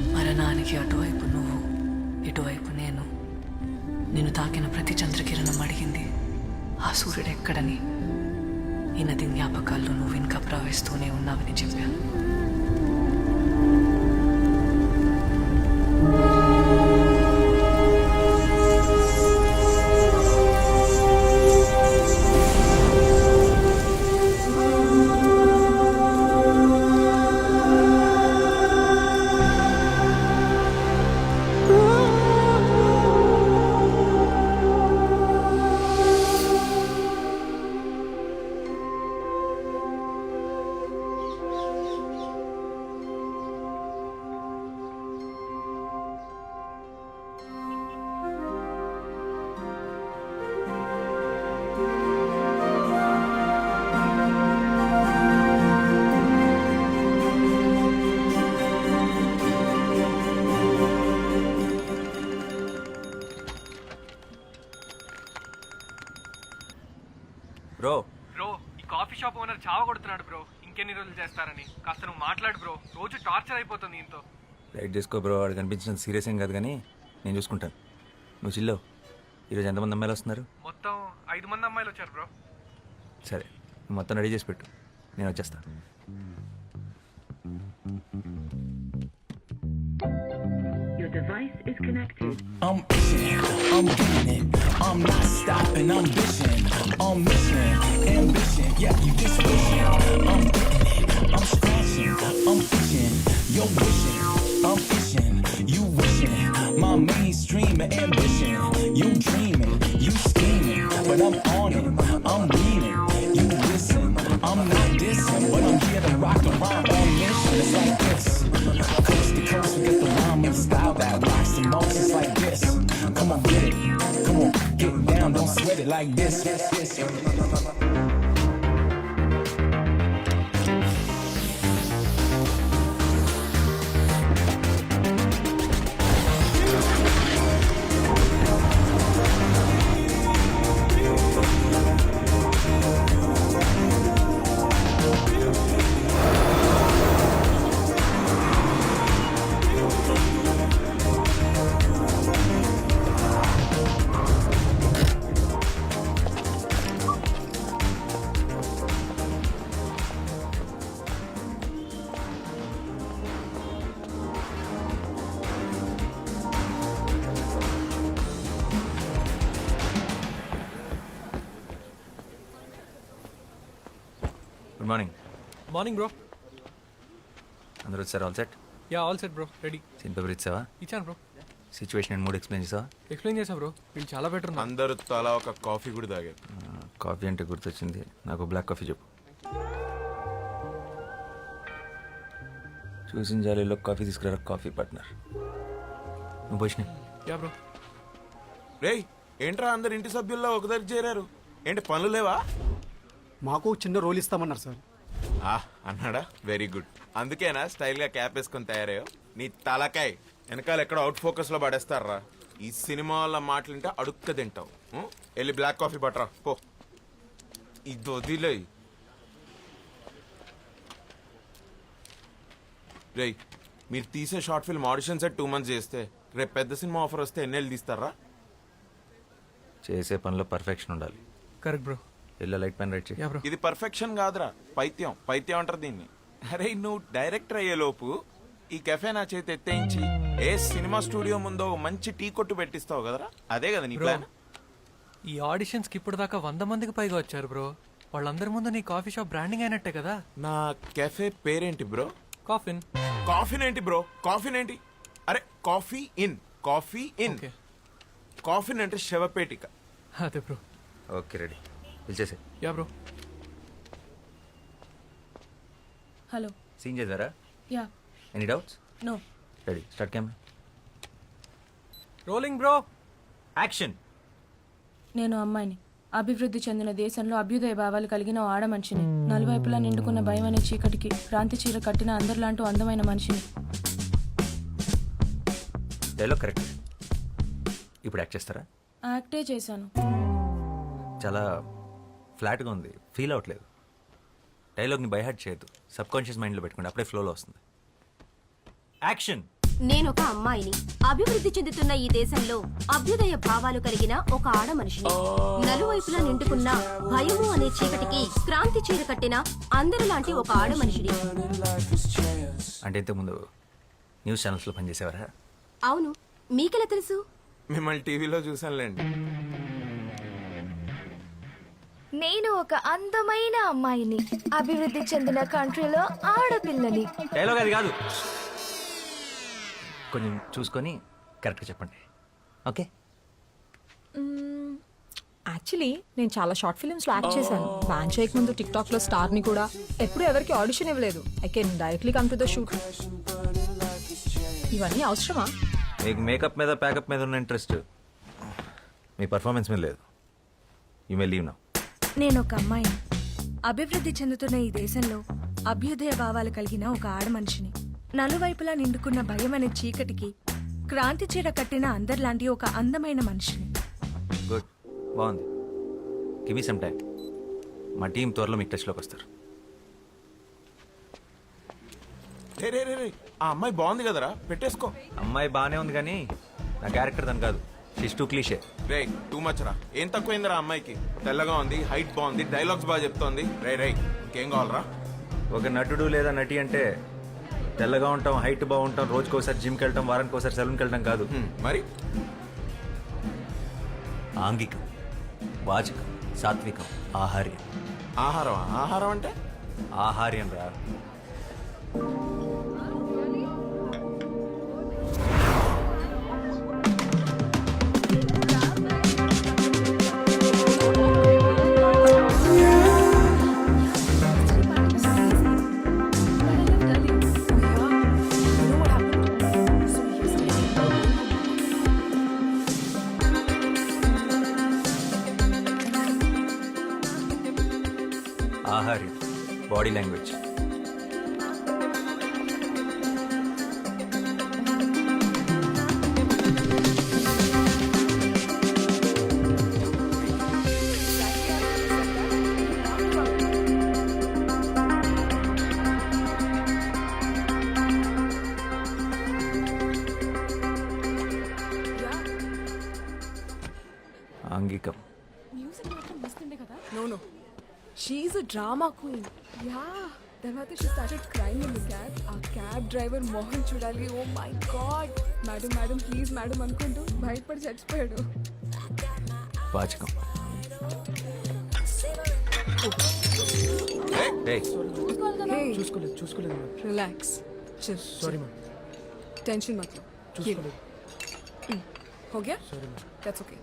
మరణానికి అటువైపు నువ్వు ఇటువైపు నేను. నిన్ను తాకిన ప్రతి చంద్రకిరణం అడిగింది. ఆ సూర్యుడు ఎక్కడని ఈ నది జ్ఞాపకాల్లో నువ్వు ఇంకా ప్రవహిస్తూనే ఉన్నావని చెప్పాను రోజులు చేస్తారని. కాస్త నువ్వు మాట్లాడు బ్రో. రోజు టార్చర్ అయిపోతుంది ఇంతో రైట్ చేసుకో బ్రో వాడు కనిపించడం సీరియస్ ఏం కాదు కానీ నేను చూసుకుంటాను. నువ్వు చిల్లో ఈరోజు ఎంతమంది అమ్మాయిలు వస్తున్నారు? మొత్తం ఐదు మంది అమ్మాయిలు వచ్చారు బ్రో. సరే నువ్వు మొత్తం రెడీ చేసి పెట్టు. నేను వచ్చేస్తాను Your device is connected. I'm itching, I'm getting it. I'm not stopping, I'm bitching. I'm mission, but I'm on it. I'm leaning, you listen. I'm not dissing, but I'm here to rock around on mission. It's like this. Coast to coast, we get the rhyme and style that rocks the most. It's like this. Come on, get it. Come on, get down, don't sweat it like this. this, this. Morning bro. అందరూ వచ్చారు all set? Yeah all set bro ready. Scene paper ఇచ్చావా? ఇచ్చాను bro. Situation and mood explain చేసావా? Explain చేసా bro. వీళ్ళు చాలా better ఉన్నారు అందరూ తలా ఒక కాఫీ కూడా తాగారు. కాఫీ అంటే గుర్తొచ్చింది. నాకు బ్లాక్ కాఫీ చెప్పు. చూసిన జాలీలో కాఫీ తీసుకురా కాఫీ పార్ట్నర్ నువ్వు పోషిన యా బ్రో. రేయ్ ఏంట్రా అందరు ఇంటి సభ్యుల్లో ఒక దగ్గర చేరారు? ఏంటి పనులు లేవా? మాకు చిన్న రోల్ ఇస్తామన్నారు సార్. అన్నాడా? వెరీ గుడ్ అందుకేనా స్టైల్గా క్యాప్ వేసుకొని తయారయ్యో నీ తలకాయ్. వెనకాల ఎక్కడ అవుట్ ఫోకస్లో పడేస్తారా ఈ సినిమా వాళ్ళ మాటలుంటే అడుక్క తింటావు? వెళ్ళి బ్లాక్ కాఫీ పట్టరా. పో. ఇది వదిలే. రేయ్ మీరు తీసే short film audition set two months చేస్తే రేపు పెద్ద సినిమా ఆఫర్ వస్తే ఎన్నెళ్ళు తీస్తారా చేసే పనిలో పర్ఫెక్షన్ ఉండాలి. Correct bro yellow light pen write చేయి. Yeah bro. ఇది పర్ఫెక్షన్ కాదురా. పైత్యం. పైత్యం అంటారు దీన్ని. అరే నువ్వు డైరెక్టర్ అయ్యే లోపు ఈ కెఫే నా చేతి ఎత్తేయించి ఏ సినిమా స్టూడియో ముందో మంచి టీ కొట్టు పెట్టిస్తావు కదరా? అదే కదా నీ ప్లాన్? ఈ ఆడిషన్స్కి ఇప్పుడు దాకా వంద మందికి పైగా వచ్చారు బ్రో. వాళ్ళందరి ముందు నీ కాఫీ షాప్ బ్రాండింగ్ అయినట్టే కదా. నా కెఫే పేరేంటి బ్రో? కాఫిన్. కాఫీ ఏంటి బ్రో? కాఫీ ఏంటి? అరే coffee in. Coffee in. Okay. Coffee అంటే శవపేటిక. అదే bro. Okay ready. పిలిచేసే yeah bro. Hello. Scene చేద్దారా yeah. Any doubts no. Ready start cam rolling bro action నేను అమ్మాయిని. అభివృద్ధి చెందిన దేశంలో అభ్యుదయ భావాలు కలిగిన ఆడ మనిషిని నలువైపులా నిండుకున్న భయం అనే చీకటికి క్రాంతి చీర కట్టిన అందరిలాంటి అందమైన మనిషిని. డైలాగ్ కరెక్ట్ ఇప్పుడు యాక్ట్ చేస్తారా? యాక్టే చేశాను. చాలా ఫ్లాట్గా ఉంది. ఫీల్ అవ్వట్లేదు. డైలాగ్ని బైహార్ట్ చేయొద్దు. సబ్ కాన్షియస్ మైండ్లో పెట్టుకోండి. అప్పుడే ఫ్లోలో వస్తుంది. యాక్షన్! నేను ఒక అమ్మాయిని. అభివృద్ధి చెందుతున్న ఈ దేశంలో అభ్యుదయ భావాలు కలిగిన ఒక ఆడ మనిషిని. నలువైపులా నిండుకున్న భయము అనే చీకటికి క్రాంతి చీర కట్టిన అందరిలాంటి ఒక ఆడ మనిషిని. అంటే ఇంతకుముందు న్యూస్ ఛానల్స్లో పనిచేసేవారా? అవును. మీకెలా తెలుసు? మిమ్మల్ని టీవీలో చూసానులేండి నేను ఒక అందమైన అమ్మాయిని. అభివృద్ధి చెందిన కంట్రీలో ఆడపిల్లని. డైలాగ్ అది కాదు. కొంచెం చూసుకొని కరెక్ట్గా చెప్పండి. ఓకే? యాక్చువల్లీ నేను చాలా షార్ట్ ఫిల్మ్స్లో యాక్ట్ చేశాను. బ్యాన్ చేయక ముందు టిక్ టాక్లో స్టార్ని కూడా ఎప్పుడు ఎవరికి ఆడిషన్ ఇవ్వలేదు. I can directly come to the shoot. ఇవన్నీ అవసరమా? మీకు మేకప్ మీద ప్యాకప్ మీద ఉన్న ఇంట్రెస్ట్. మీ పర్ఫార్మెన్స్ మీద లేదు. యూ మే లీవ్ నా. నేను ఒక అమ్మాయిని. అభివృద్ధి చెందుతున్న ఈ దేశంలో అభ్యుదయ భావాలు కలిగిన ఒక ఆడ మనిషిని నలువైపులా నిండుకున్న భయం అనే చీకటికి క్రాంతి చీర కట్టిన అందరిలాంటి ఒక అందమైన మనిషిని. గుడ్. బాగుంది. గివ్ సమ్ టైం మా టీం త్వరలో మీకు టచ్లోకి వస్తారు. రే రే రే రే ఆ అమ్మాయి బాగుంది కదరా? పెట్టేసుకో. అమ్మాయి బాగానే ఉంది కానీ నా క్యారెక్టర్ దాని కాదు. షిష్ టూ క్లీషే రే టూ మచ్ రా. ఏం తక్కువైందిరా అమ్మాయికి? తెల్లగా ఉంది హైట్ బాగుంది డైలాగ్స్ బాగా చెప్తోంది. రే రే ఇంకేం కావాలరా? ఒక నటుడు లేదా నటి అంటే తెల్లగా ఉంటాం హైట్ బాగుంటాం రోజుకోసారి జిమ్కి వెళ్ళటం వారానికి ఒకసారి సెలూన్కి వెళ్ళటం కాదు. హ్మ్, మరి? ఆంగికం వాచకం సాత్వికం ఆహార్యం. ఆహారం ఆహారం అంటే? ఆహార్యం రా. ఆహార్యం body language. She a drama queen yeah తర్వాత she started crime in cab ఆ క్యాబ్ డ్రైవర్ మోహన్ చూడాలి ఓ my god madam madam please madam అనుకుంటూ భయపడి చచ్చిపోయాడు వాచకం చూసుకోలేదు చూసుకోలేదు రిలాక్స్ సారీ మ్యామ్ టెన్షన్ మాత్రం చూసుకోలేదు. Okay sorry ma'am that's okay